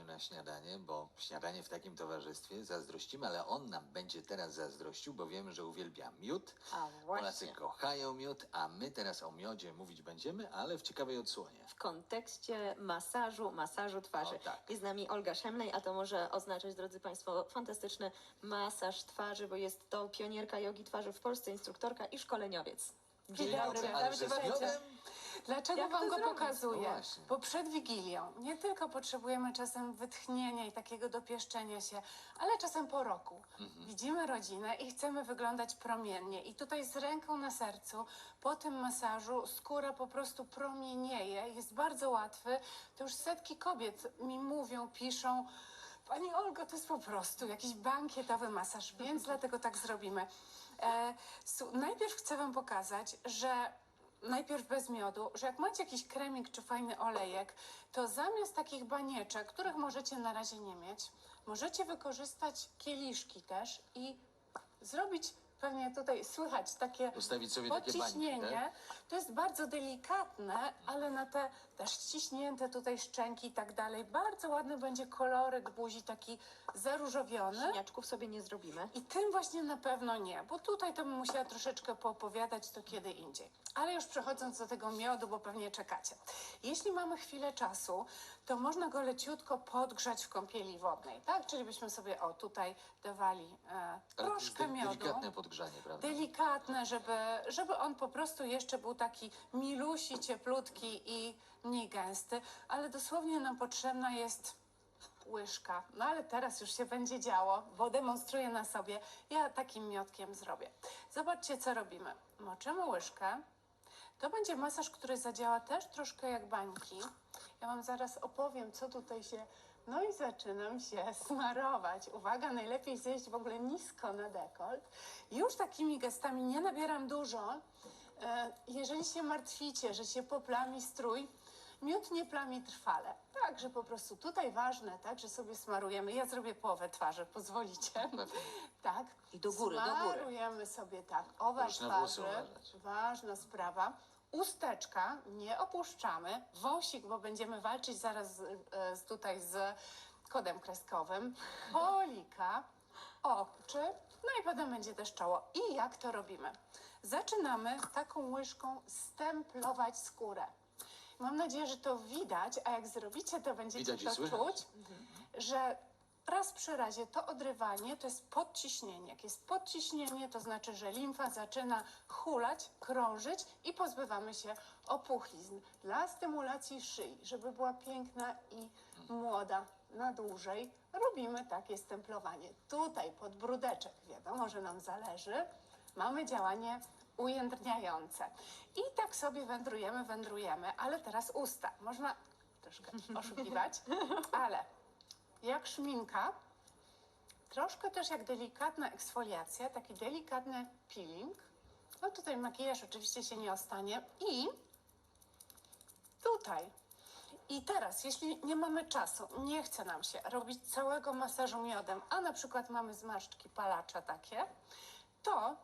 na śniadanie, bo śniadanie w takim towarzystwie zazdrościmy, ale on nam będzie teraz zazdrościł, bo wiemy, że uwielbia miód. A, właśnie. Polacy kochają miód, a my teraz o miodzie mówić będziemy, ale w ciekawej odsłonie. w kontekście masażu, masażu twarzy. O, tak. Jest z nami Olga Szemlej, a to może oznaczać, drodzy Państwo, fantastyczny masaż twarzy, bo jest to pionierka jogi twarzy w Polsce, instruktorka i szkoleniowiec. Dzień dobry, ale że z miodem? Dlaczego Jak to wam go zrobić? pokazuję? No właśnie. Bo przed Wigilią nie tylko potrzebujemy czasem wytchnienia i takiego dopieszczenia się, ale czasem po roku. Mhm. Widzimy rodzinę i chcemy wyglądać promiennie. I tutaj z ręką na sercu, po tym masażu skóra po prostu promienieje, jest bardzo łatwy. To już setki kobiet mi mówią, piszą. Pani Olgo, to jest po prostu jakiś bankietowy masaż, więc dlatego tak zrobimy. E, su- najpierw chcę Wam pokazać, że najpierw bez miodu, że jak macie jakiś kremik czy fajny olejek, to zamiast takich banieczek, których możecie na razie nie mieć, możecie wykorzystać kieliszki też i zrobić pewnie tutaj słychać takie Ustawić sobie takie bańki, podciśnienie. tak? To jest bardzo delikatne, ale na te też ściśnięte tutaj szczęki i tak dalej, bardzo ładny będzie kolorek buzi, taki zaróżowiony. Śniaczków sobie nie zrobimy. I tym właśnie na pewno nie, bo tutaj to bym musiała troszeczkę poopowiadać, to kiedy indziej. Ale już przechodząc do tego miodu, bo pewnie czekacie. Jeśli mamy chwilę czasu, to można go leciutko podgrzać w kąpieli wodnej, tak? Czyli byśmy sobie, o tutaj dawali e, Ale to jest troszkę de- miodu. delikatne podgrzanie, prawda? Delikatne, żeby, żeby on po prostu jeszcze był taki milusi, cieplutki i mniej gęsty, ale dosłownie nam potrzebna jest łyżka. No ale teraz już się będzie działo, bo demonstruję na sobie. Ja takim miotkiem zrobię. Zobaczcie, co robimy. Moczymy łyżkę. To będzie masaż, który zadziała też troszkę jak bańki. Ja Wam zaraz opowiem, co tutaj się... No i zaczynam się smarować. Uwaga, najlepiej zejść w ogóle nisko na dekolt. Już takimi gestami nie nabieram dużo. E, Jeżeli się martwicie, że się poplami strój, miód nie plami trwale. Także po prostu tutaj ważne, tak, że sobie smarujemy. Ja zrobię połowę twarzy, pozwolicie? Tak. I do góry, do góry. Smarujemy sobie tak, owal Proszę na włosy twarzy. uważać. Ważna sprawa. Usteczka nie opuszczamy. Wąsik, bo będziemy walczyć zaraz z, e, z, tutaj z kodem kreskowym. Polika, oczy, no i potem będzie też czoło. I jak to robimy? Zaczynamy taką łyżką stemplować skórę. Mam nadzieję, że to widać, a jak zrobicie, to będziecie Widać i to słychać. czuć, że raz przy razie to odrywanie to jest podciśnienie. Jak jest podciśnienie, to znaczy, że limfa zaczyna hulać, krążyć i pozbywamy się opuchlizn. Dla stymulacji szyi, żeby była piękna i młoda na dłużej, robimy takie stemplowanie. Tutaj pod brudeczek, wiadomo, że nam zależy, mamy działanie ujędrniające. I tak sobie wędrujemy, wędrujemy, ale teraz usta. Można troszkę oszukiwać, ale jak szminka, troszkę też jak delikatna eksfoliacja, taki delikatny peeling. No tutaj makijaż oczywiście się nie ostanie i tutaj. I teraz, jeśli nie mamy czasu, nie chce nam się robić całego masażu miodem, a na przykład mamy zmarszczki palacza takie, to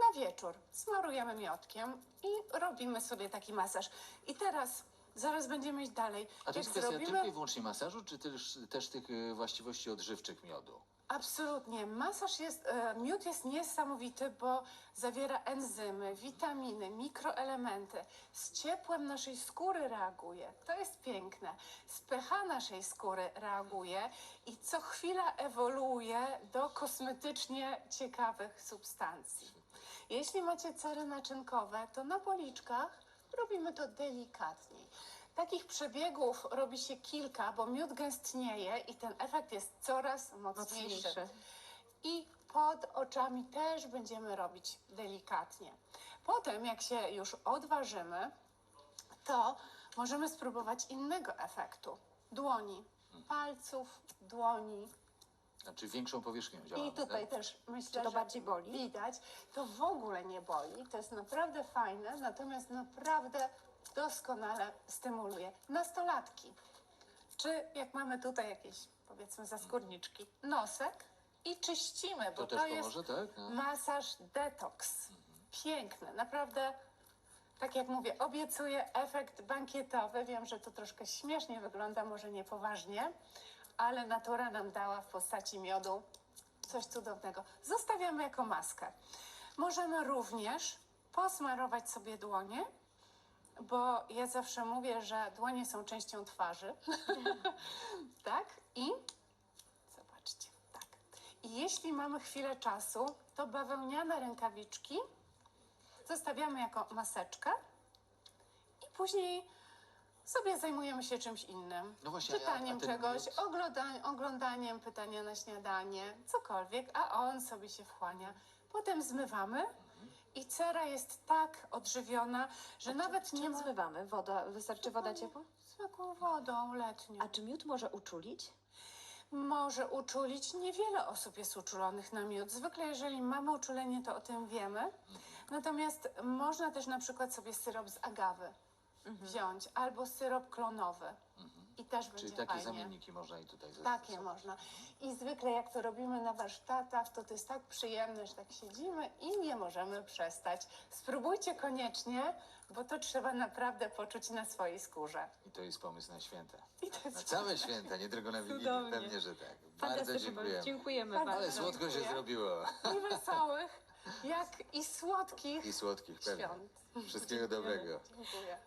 na wieczór smarujemy miodkiem i robimy sobie taki masaż. I teraz, zaraz będziemy iść dalej. A to Jak jest kwestia zrobimy- tylko i wyłącznie masażu, czy też, też tych e, właściwości odżywczych miodu? Absolutnie. Masaż jest, e, miód jest niesamowity, bo zawiera enzymy, witaminy, mikroelementy. Z ciepłem naszej skóry reaguje. To jest piękne. Z pH naszej skóry reaguje i co chwila ewoluuje do kosmetycznie ciekawych substancji. Jeśli macie cery naczynkowe, to na policzkach robimy to delikatniej. Takich przebiegów robi się kilka, bo miód gęstnieje i ten efekt jest coraz mocniejszy. Mocniejszy. I pod oczami też będziemy robić delikatnie. Potem, jak się już odważymy, to możemy spróbować innego efektu. Dłoni, palców, dłoni, Znaczy większą powierzchnią działamy. i tutaj tak? też myślę, Czy to że bardziej boli? widać. To w ogóle nie boli. To jest naprawdę fajne, natomiast naprawdę doskonale stymuluje. Nastolatki. Czy jak mamy tutaj jakieś, powiedzmy, zaskórniczki, nosek i czyścimy, bo To to, też jest pomoże, tak? No. masaż detoks. Piękny, naprawdę tak jak mówię, obiecuję efekt bankietowy. Wiem, że to troszkę śmiesznie wygląda, może niepoważnie, ale natura nam dała w postaci miodu coś cudownego. Zostawiamy jako maskę. Możemy również posmarować sobie dłonie, bo ja zawsze mówię, że dłonie są częścią twarzy. tak? I zobaczcie, tak. I jeśli mamy chwilę czasu, to bawełniane rękawiczki zostawiamy jako maseczkę i później sobie zajmujemy się czymś innym. No właśnie, a- Czytaniem a ten czegoś, miód? ogląda- oglądaniem pytania na śniadanie, cokolwiek, a on sobie się wchłania. Potem zmywamy i cera jest tak odżywiona, że nawet nie Czym ma... zmywamy? Woda, wystarczy woda ciepła? Zwykłą wodą letnią. A czy miód może uczulić? może uczulić. Niewiele osób jest uczulonych na miód. Zwykle, jeżeli mamy uczulenie, to o tym wiemy. Natomiast można też na przykład sobie syrop z agawy wziąć albo syrop klonowy. I też Czyli będzie takie fajnie. zamienniki można i tutaj Takie zastosować. można. I zwykle jak to robimy na warsztatach, to to jest tak przyjemne, że tak siedzimy i nie możemy przestać. Spróbujcie koniecznie, bo to trzeba naprawdę poczuć na swojej skórze. I to jest pomysł na święta. I to Na jest całe święta, nie tylko na Wigilię. Cudownie. Pewnie, że tak. Bardzo Fantastycznie. dziękujemy. Dziękujemy Bardzo bardzo. Ale słodko się Dziękuję. zrobiło. i wesołych, jak i słodkich I słodkich, pewnie. świąt. Wszystkiego dobrego. Dziękuję.